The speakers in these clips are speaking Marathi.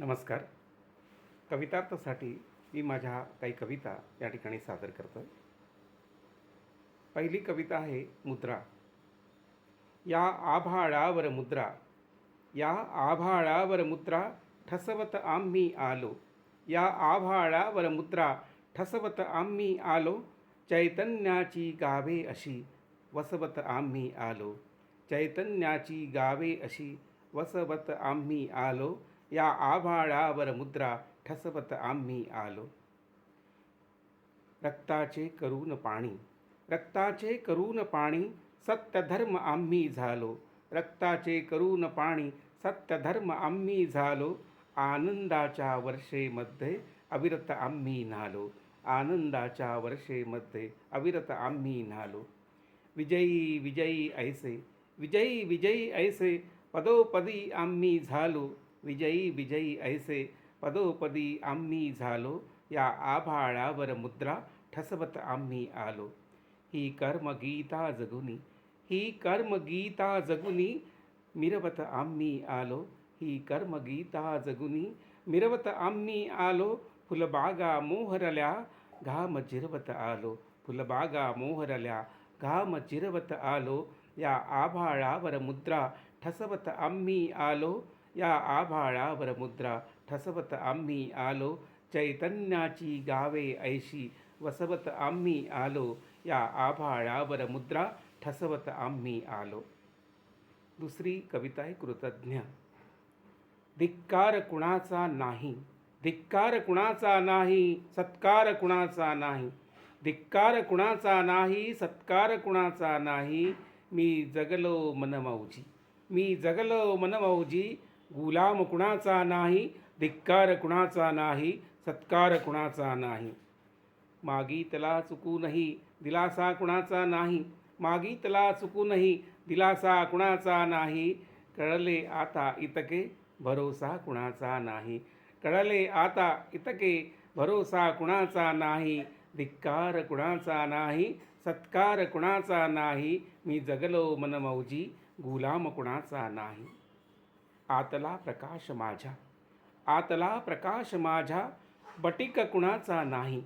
नमस्कार. कवितार्थासाठी मी माझ्या काही कविता या ठिकाणी सादर करतो पहिली कविता आहे मुद्रा. या आभाळावर मुद्रा या आभाळावर मुद्रा ठसवत आम्ही आलो. या आभाळावर मुद्रा ठसवत आम्ही आलो. चैतन्याची गावे अशी वसवत आम्ही आलो. चैतन्याची गावे अशी वसवत आम्ही आलो. या आभाळावर मुद्रा ठसवत आम्ही आलो. रक्ताचे करून पाणी रक्ताचे करून पाणी सत्यधर्म आम्ही झालो. रक्ताचे करून पाणी सत्यधर्म आम्ही झालो. आनंदाच्या वर्षेमध्ये अविरत आम्ही न्हालो. आनंदाच्या वर्षेमध्ये अविरत आम्ही न्हालो. विजयी विजयी ऐसे विजयी विजयी ऐसे पदोपदी आम्ही झालो. विजयी विजयी ऐसे पदोपदी आम्ही झालो या आभाळावर मुद्रा ठसवत आम्ही आलो. ही कर्मगीता जगुनी ही कर्मगीता जगुनी मिरवत आम्ही आलो. ही कर्मगीता जगुनी मिरवत आम्ही आलो. फुलबागा मोहरल्या घाम जिरवत आलो. फुलबागा मोहरल्या घाम जिरवत आलो. या आभाळावर मुद्रा ठसवत आम्ही आलो. या आभाळावर मुद्रा ठसवत आम्ही आलो. चैतन्याची गावे ऐशी वसवत आम्ही आलो. या आभाळावर मुद्रा ठसवत आम्ही आलो. दुसरी कविता आहे कृतज्ञ. धिक्कार कुणाचा नाही धिक्कार कुणाचा नाही सत्कार कुणाचा नाही. धिक्कार कुणाचा नाही सत्कार कुणाचा नाही. मी जगलो मनमौजी मी जगलो मनमौजी गुलाम कुणाचा नाही धिक्कार कुणाचा नाही सत्कार कुणाचा नाही. मागीतला चुकूनही दिलासा कुणाचा नाही. मागीतला चुकूनही दिलासा कुणाचा नाही. कळले आता इतके भरोसा कुणाचा नाही. कळले आता इतके भरोसा कुणाचा नाही. धिक्कार कुणाचा नाही सत्कार कुणाचा नाही. मी जगलो मनमौजी गुलाम कुणाचा नाही. आतला प्रकाश माझ्या. आतला प्रकाश माझ्या बटिक कुणाचा नाही.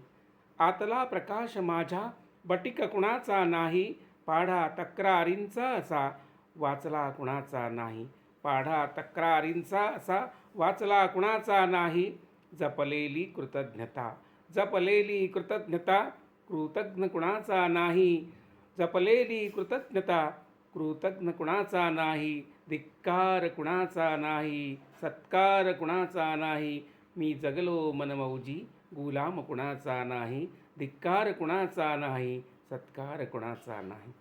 आतला प्रकाश माझ्या बटिक कुणाचा नाही. पाढा तक्रारींचा असा वाचला कुणाचा नाही. पाढा तक्रारींचा असा वाचला कुणाचा नाही. जपलेली कृतज्ञता जपलेली कृतज्ञता कृतज्ञ कुणाचा नाही. जपलेली कृतज्ञता कृतज्ञ कुणाचा नाही धिक्कार कुणाचा नाही सत्कार कुणाचा नाही मी जगलो मनमौजी गुलाम कुणाचा नाही धिक्कार कुणाचा नाही सत्कार कुणाचा नाही.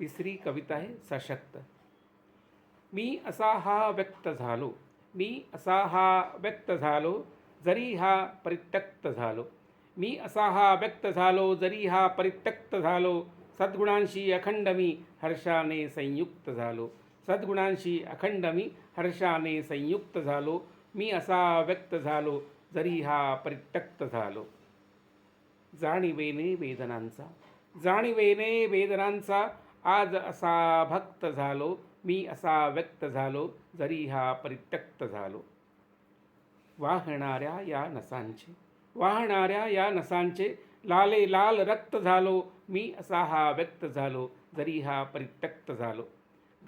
तिसरी कविता आहे सशक्त. मी असा हा व्यक्त झालो मी असा हा व्यक्त झालो जरी हा परित्यक्त झालो. मी असा हा व्यक्त झालो जरी हा परित्यक्त झालो सद्गुणांशी अखंड मी हर्षाने संयुक्त झालो. सद्गुणांशी अखंड मी हर्षाने संयुक्त झालो. मी असा व्यक्त झालो जरी हा परित्यक्त झालो. जाणीवेने वेदनांचा जाणीवेने वेदनांचा आज असा भक्त झालो. मी असा व्यक्त झालो जरी हा परित्यक्त झालो. वाहणाऱ्या या नसांचे वाहणाऱ्या या नसांचे लाले लाल रक्त झालो. मी असा हा व्यक्त झालो जरी हा परित्यक्त झालो.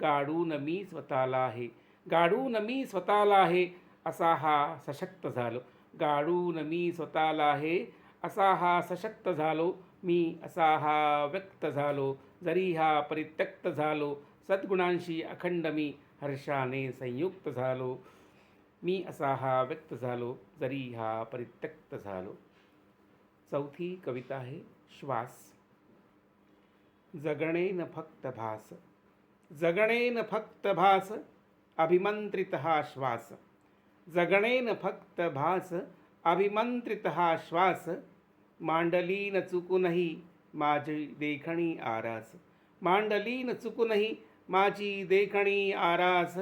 गाडून मी स्वतःला आहे गाडून मी स्वतःला आहे असा हा सशक्त झालो. गाडून मी स्वतःला आहे असा हा सशक्त झालो. मी असा हा व्यक्त झालो जरी हा परित्यक्त झालो. सद्गुणांशी अखंड मी हर्षाने संयुक्त झालो. मी असा हा व्यक्त झालो जरी हा परित्यक्त झालो. चौथी कविता आहे श्वास. जगणेन फक्त भास। जगणेन फक्त भास अभिमंत्रित हा श्वास। जगणेन फक्त भास अभिमंत्रित हा श्वास। मांडलीन चुकूनही माझी देखणी आरास। मांडलीन चुकूनही माझी देखणी आरास।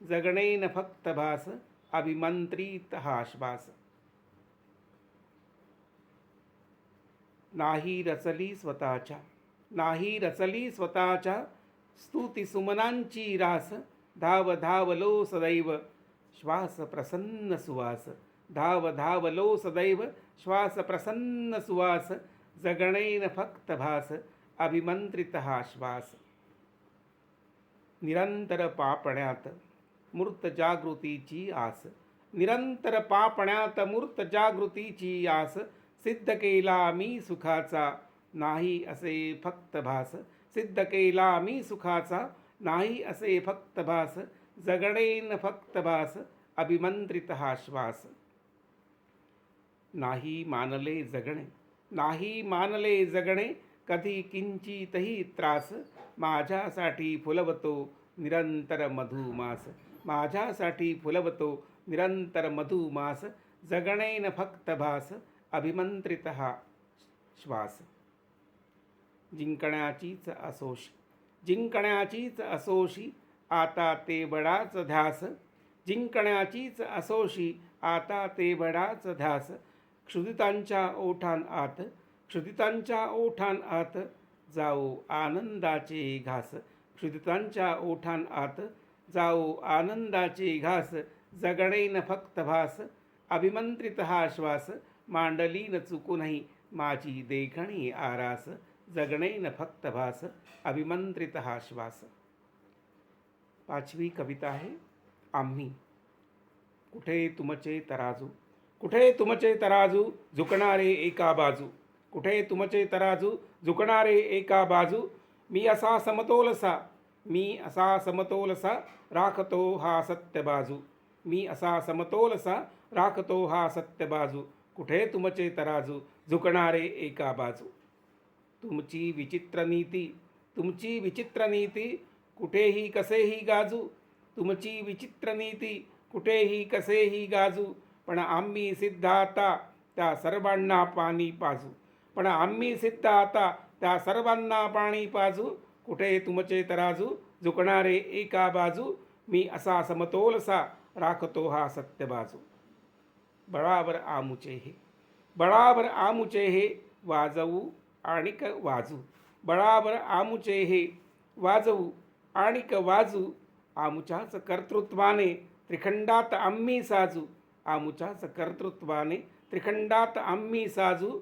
जगणेन फक्त भास अभिमंत्रित हा श्वास। नाही रचली स्वतःच्या। नाही रचली स्वतःच्या स्तुती सुमनांची रास. धाव धावलो सदैव श्वास प्रसन्न सुवास. धाव धावलो सदैव श्वास प्रसन्न सुवास. जगणेन फक्त भास अभिमंत्रित हा श्वास. निरंतर पापण्यात मूर्त जागृतीची आस. निरंतर पापण्यात मूर्त जागृतीची आस. सिद्ध केला मी सुखाचा नाही असे फक्त भास. सिद्ध केला मी सुखाचा नाही असे फक्त भास. जगणेन फक्त भास अभिमंत्रित हा श्वास. नाही मानले जगणे नाही मानले जगणे कधी किंचितही त्रास. माझ्यासाठी फुलवतो निरंतर मधुमास. माझ्यासाठी फुलवतो निरंतर मधुमास. जगणेन फक्त भास अभिमंत्रित हा श्वास. जिंकण्याचीच असोशी. जिंकण्याचीच असोशी आता ते बडाच ध्यास. जिंकण्याचीच असोशी आता ते बडाच ध्यास. क्षुदितांच्या ओठान आत क्षुदितांच्या ओठान आत जाऊ आनंदाचे घास. क्षुदितांच्या ओठान आत जाऊ आनंदाचे घास. जगणेन फक्त भास. अभिमंत्रित हा श्वास मांडली न चुकूनही माझी देखणी आरास. जगणैन फक्त भास अभिमंत्रित हा श्वास पाचवी कविता आहे आम्ही। कुठे तुमचे तराजू? कुठे तुमचे तराजू? झुकणारे एका बाजू। कुठे तुमचे तराजू? झुकणारे एका बाजू। मी असा समतोलसा। मी असा समतोलसा राखतो हा सत्य बाजू। मी असा समतोलसा राखतो हा सत्य बाजू। कुठे तुमचे तराजू? झुकणारे एका बाजू। तुमची विचित्र नीती तुमची विचित्र नीती कुठेही कसेही गाजू तुमची विचित्र नीती कुठेही कसेही गाजू पण आम्ही सिद्ध आता त्या सर्वांना पाणी पाजू. पण आम्ही सिद्ध आता त्या सर्वांना पाणी पाजू कुठे तुमचे तराजू झुकणारे एका बाजू मी असा समतोलसा राखतो हा सत्य बाजू. बळावर आमुचे हे बळावर आमुचे हे वाजवू आणिक वाजू. बळाबर आमुचे हे वाजवू. आणिक वाजू. आमुच्याच कर्तृत्वाने त्रिखंडात आम्ही साजू. आमुच्याच कर्तृत्वाने त्रिखंडात आम्ही साजू.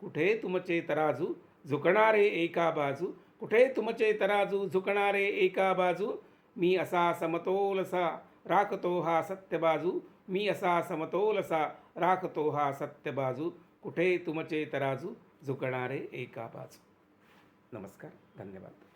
कुठे तुमचे तराजू? झुकणारे एका बाजू. कुठे तुमचे तराजू? झुकणारे एका बाजू. मी असा समतोलसा राखतो हा सत्य बाजू. मी असा समतोलसा राखतो हा सत्य बाजू. कुठे तुमचे तराजू? झुकणारे एका बाजू. नमस्कार धन्यवाद.